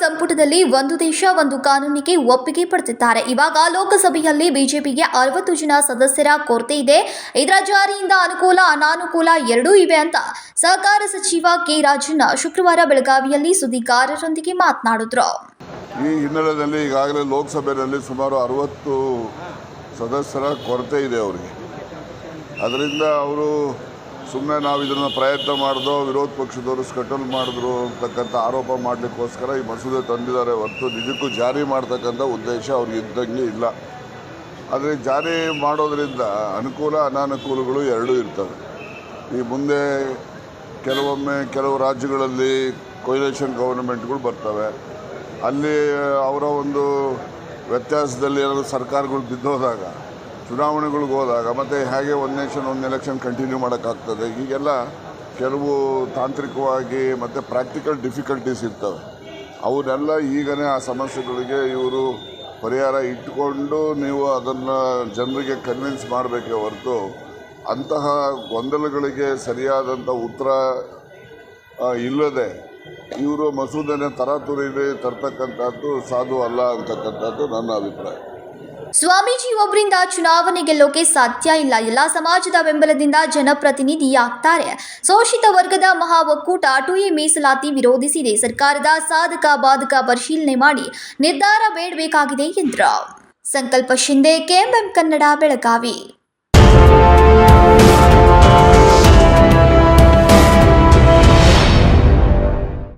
ಸಂಪುಟದಲ್ಲಿ ಒಂದು ದೇಶ, ಒಂದು ಕಾನೂನಿಗೆ ಒಪ್ಪಿಗೆ ಪಡೆದಿದ್ದಾರೆ. ಇವಾಗ ಲೋಕಸಭೆಯಲ್ಲಿ ಬಿಜೆಪಿಗೆ ಅರವತ್ತು ಜನ ಸದಸ್ಯರ ಕೊರತೆ ಇದೆ. ಇದರ ಜಾರಿಯಿಂದ ಅನುಕೂಲ, ಅನಾನುಕೂಲ ಎರಡೂ ಇವೆ ಅಂತ ಸಹಕಾರ ಸಚಿವ ಕೆ ರಾಜಣ್ಣ ಶುಕ್ರವಾರ ಬೆಳಗಾವಿಯಲ್ಲಿ ಸುದ್ದಿಗಾರರೊಂದಿಗೆ ಮಾತನಾಡಿದ್ರು. ಈ ಹಿನ್ನೆಲೆಯಲ್ಲಿ ಈಗಾಗಲೇ ಲೋಕಸಭೆಯಲ್ಲಿ ಸುಮಾರು ಅರವತ್ತು ಸದಸ್ಯರ ಕೊರತೆ ಇದೆ ಅವರಿಗೆ. ಅದರಿಂದ ಅವರು ಸುಮ್ಮನೆ ನಾವು ಇದನ್ನು ಪ್ರಯತ್ನ ಮಾಡಿದ್ರು ವಿರೋಧ ಪಕ್ಷದವರು ಸ್ಕಟಲ್ ಮಾಡಿದ್ರು ಅಂತಕ್ಕಂಥ ಆರೋಪ ಮಾಡಲಿಕ್ಕೋಸ್ಕರ ಈ ಮಸೂದೆ ತಂದಿದ್ದಾರೆ. ಹೊರತು ನಿಜಕ್ಕೂ ಜಾರಿ ಮಾಡ್ತಕ್ಕಂಥ ಉದ್ದೇಶ ಅವ್ರಿಗೆ ಇದ್ದಂಗೆ ಇಲ್ಲ. ಆದರೆ ಜಾರಿ ಮಾಡೋದರಿಂದ ಅನುಕೂಲ, ಅನಾನುಕೂಲಗಳು ಎರಡೂ ಇರ್ತವೆ. ಈ ಮುಂದೆ ಕೆಲವೊಮ್ಮೆ ಕೆಲವು ರಾಜ್ಯಗಳಲ್ಲಿ ಕೊಯ್ಲೇಷನ್ ಗೌರ್ಮೆಂಟ್ಗಳು ಬರ್ತವೆ. ಅಲ್ಲಿ ಅವರ ಒಂದು ವ್ಯತ್ಯಾಸದಲ್ಲಿ ಏನಾದರೂ ಸರ್ಕಾರಗಳು ಬಿದ್ದೋದಾಗ ಚುನಾವಣೆಗಳಿಗೆ ಹೋದಾಗ ಮತ್ತು ಹೇಗೆ ಒಂದು ನೇಷನ್ ಒಂದು ಎಲೆಕ್ಷನ್ ಕಂಟಿನ್ಯೂ ಮಾಡೋಕ್ಕಾಗ್ತದೆ? ಹೀಗೆಲ್ಲ ಕೆಲವು ತಾಂತ್ರಿಕವಾಗಿ ಮತ್ತು ಪ್ರಾಕ್ಟಿಕಲ್ ಡಿಫಿಕಲ್ಟೀಸ್ ಇರ್ತವೆ. ಅವನ್ನೆಲ್ಲ ಈಗನೇ ಆ ಸಮಸ್ಯೆಗಳಿಗೆ ಇವರು ಪರಿಹಾರ ಇಟ್ಟುಕೊಂಡು ನೀವು ಅದನ್ನು ಜನರಿಗೆ ಕನ್ವಿನ್ಸ್ ಮಾಡಬೇಕೇ ಹೊರತು ಅಂತಹ ಗೊಂದಲಗಳಿಗೆ ಸರಿಯಾದಂಥ ಉತ್ತರ ಇಲ್ಲದೆ ಇವರು ಮಸೂದೆನ ತರಾತುರಿಲಿ ತರ್ತಕ್ಕಂಥದ್ದು ಸಾಧು ಅಲ್ಲ ಅಂತಕ್ಕಂಥದ್ದು ನನ್ನ ಅಭಿಪ್ರಾಯ. ಸ್ವಾಮೀಜಿ ಒಬ್ಬರಿಂದ ಚುನಾವಣೆ ಗೆಲ್ಲೋಕೆ ಸಾಧ್ಯ ಇಲ್ಲ. ಎಲ್ಲ ಸಮಾಜದ ಬೆಂಬಲದಿಂದ ಜನಪ್ರತಿನಿಧಿ ಜನಪ್ರತಿನಿಧಿಯಾಗ್ತಾರೆ ಶೋಷಿತ ವರ್ಗದ ಮಹಾ ಒಕ್ಕೂಟ ಟು ಮೀಸಲಾತಿ ವಿರೋಧಿಸಿದೆ. ಸರ್ಕಾರದ ಸಾಧಕ ಬಾಧಕ ಪರಿಶೀಲನೆ ಮಾಡಿ ನಿರ್ಧಾರ ಬೇಡಬೇಕಾಗಿದೆ ಎಂದರು. ಸಂಕಲ್ಪ ಶಿಂದೆ ಕೆಎಂಎಂ ಕನ್ನಡ, ಬೆಳಗಾವಿ.